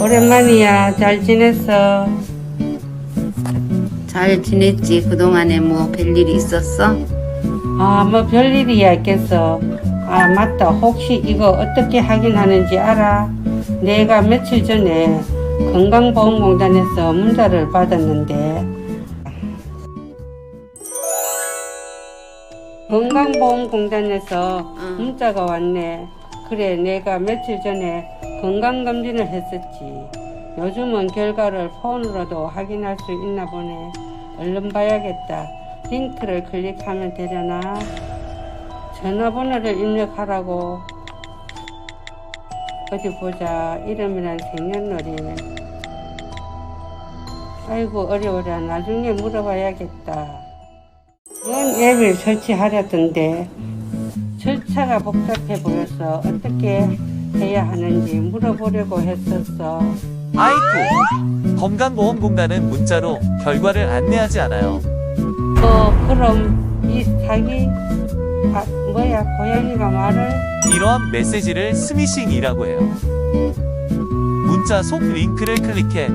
오랜만이야. 잘 지냈어? 잘 지냈지? 그동안에 뭐 별일이 있었어? 아, 뭐 별일이야 있겠어. 아, 맞다. 혹시 이거 어떻게 확인하는지 알아? 내가 며칠 전에 건강보험공단에서 문자를 받았는데 건강보험공단에서 응. 문자가 왔네. 그래, 내가 며칠 전에 건강검진을 했었지. 요즘은 결과를 폰으로도 확인할 수 있나 보네. 얼른 봐야겠다. 링크를 클릭하면 되려나? 전화번호를 입력하라고. 어디 보자. 이름이랑 생년월일. 아이고, 어려워라. 나중에 물어봐야겠다. 이런 앱을 설치하려던데 절차가 복잡해 보여서 어떻게 해야 하는지 물어보려고 했었어. 아이쿠 건강보험공단은 문자로 결과를 안내하지 않아요. 어, 그럼 이 사기, 아, 뭐야, 고양이가 말을? 이러한 메시지를 스미싱이라고 해요. 문자 속 링크를 클릭해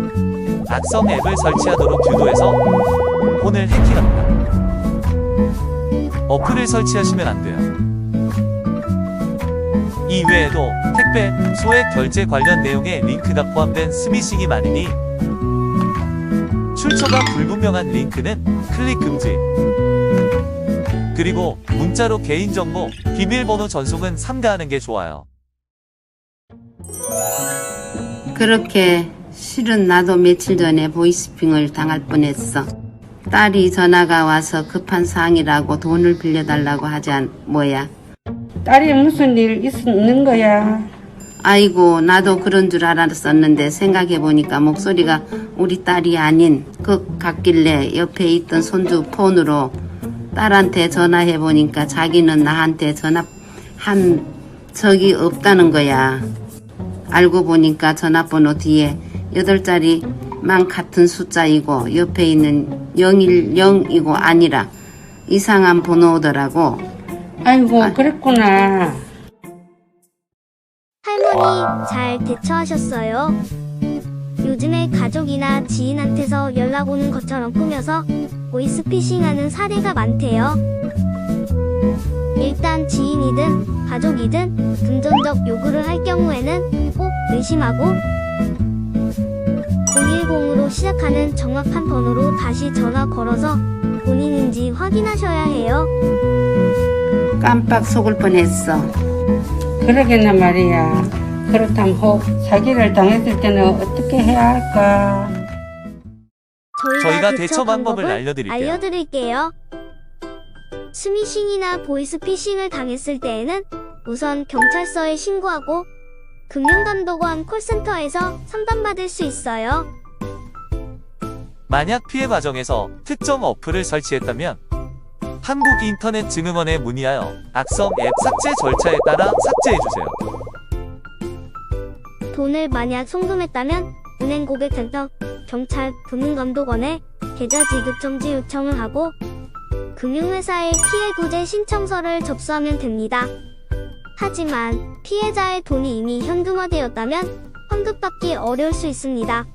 악성 앱을 설치하도록 유도해서 폰을 해킹합니다. 어플을 설치하시면 안 돼요. 이 외에도 택배, 소액 결제 관련 내용의 링크가 포함된 스미싱이 많으니 출처가 불분명한 링크는 클릭 금지. 그리고 문자로 개인정보, 비밀번호 전송은 삼가하는 게 좋아요. 그렇게 실은 나도 며칠 전에 보이스핑을 당할 뻔했어. 딸이 전화가 와서 급한 사항이라고 돈을 빌려달라고 하지 않, 뭐야. 딸이 무슨 일 있는 거야? 아이고, 나도 그런 줄 알았었는데 생각해보니까 목소리가 우리 딸이 아닌 그 같길래 옆에 있던 손주 폰으로 딸한테 전화해보니까 자기는 나한테 전화한 적이 없다는 거야. 알고 보니까 전화번호 뒤에 8자리만 같은 숫자이고 옆에 있는 010이고 아니라 이상한 번호더라고. 아이고, 아. 그랬구나. 할머니 잘 대처하셨어요? 요즘에 가족이나 지인한테서 연락 오는 것처럼 꾸며서 보이스피싱하는 사례가 많대요. 일단 지인이든 가족이든 금전적 요구를 할 경우에는 꼭 의심하고 010으로 시작하는 정확한 번호로 다시 전화 걸어서 본인인지 확인하셔야 해요. 깜빡 속을 뻔했어. 그러겠나 말이야. 그렇다면 혹 사기를 당했을 때는 어떻게 해야 할까? 저희가 대처 방법을 알려드릴게요. 알려드릴게요. 스미싱이나 보이스피싱을 당했을 때에는 우선 경찰서에 신고하고 금융감독원 콜센터에서 상담받을 수 있어요. 만약 피해 과정에서 특정 어플을 설치했다면 한국인터넷증흥원에 문의하여 악성 앱 삭제 절차에 따라 삭제해주세요. 돈을 만약 송금했다면 은행 고객센터, 경찰, 금융감독원에 계좌 지급 정지 요청을 하고 금융회사에 피해 구제 신청서를 접수하면 됩니다. 하지만 피해자의 돈이 이미 현금화되었다면 환급받기 어려울 수 있습니다.